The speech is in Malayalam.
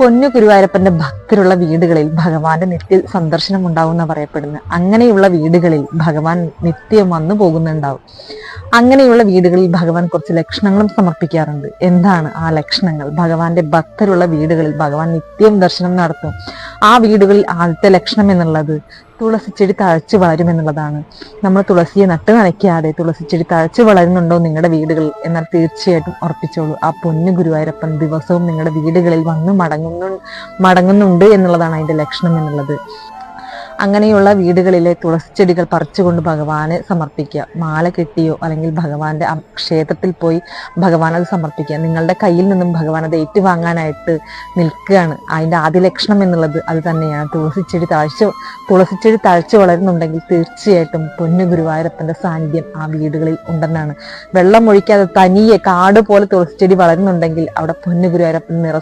പൊന്നു ഗുരുവായൂരപ്പന്റെ ഭക്തരുള്ള വീടുകളിൽ ഭഗവാന്റെ നിത്യ സന്ദർശനം ഉണ്ടാവുമെന്ന് പറയപ്പെടുന്നത് അങ്ങനെയുള്ള വീടുകളിൽ ഭഗവാൻ നിത്യം വന്നു പോകുന്നുണ്ടാവും. അങ്ങനെയുള്ള വീടുകളിൽ ഭഗവാൻ കുറച്ച് ലക്ഷണങ്ങളും സമർപ്പിക്കാറുണ്ട്. എന്താണ് ആ ലക്ഷണങ്ങൾ? ഭഗവാന്റെ ഭക്തരുള്ള വീടുകളിൽ ഭഗവാൻ നിത്യം ദർശനം നടത്തും. ആ വീടുകളിൽ ആദ്യത്തെ ലക്ഷണം എന്നുള്ളത് തുളസി ചെടി തഴച്ചു വളരും എന്നുള്ളതാണ്. നമ്മൾ തുളസിയെ നട്ട് നനയ്ക്കാതെ തുളസി ചെടി തഴച്ചു വളരുന്നുണ്ടോ നിങ്ങളുടെ വീടുകളിൽ? എന്നാൽ തീർച്ചയായിട്ടും ഉറപ്പിച്ചോളൂ. ആ പൊന്നു ഗുരുവായൂരപ്പൻ ദിവസവും നിങ്ങളുടെ വീടുകളിൽ വന്ന് മടങ്ങുന്നു മടങ്ങുന്നുണ്ട് എന്നുള്ളതാണ് അതിന്റെ ലക്ഷണം എന്നുള്ളത്. അങ്ങനെയുള്ള വീടുകളിലെ തുളസി ചെടികൾ പറിച്ചുകൊണ്ട് ഭഗവാനെ സമർപ്പിക്കുക. മാല കെട്ടിയോ അല്ലെങ്കിൽ ഭഗവാന്റെ ക്ഷേത്രത്തിൽ പോയി ഭഗവാൻ അത് സമർപ്പിക്കുക. നിങ്ങളുടെ കയ്യിൽ നിന്നും ഭഗവാൻ അത് ഏറ്റുവാങ്ങാനായിട്ട് നിൽക്കുകയാണ്. അതിന്റെ ആദ്യ ലക്ഷണം എന്നുള്ളത് അത് തന്നെയാണ്. തുളസിച്ചെടി താഴ്ച തുളസിച്ചെടി താഴ്ച വളരുന്നുണ്ടെങ്കിൽ തീർച്ചയായിട്ടും പൊന്നു ഗുരുവായൂരപ്പന്റെ സാന്നിധ്യം ആ വീടുകളിൽ ഉണ്ടെന്നാണ്. വെള്ളം ഒഴിക്കാതെ തനിയെ കാട് പോലെ തുളസി ചെടി വളരുന്നുണ്ടെങ്കിൽ അവിടെ പൊന്നു ഗുരുവായൂരപ്പൻ നിറ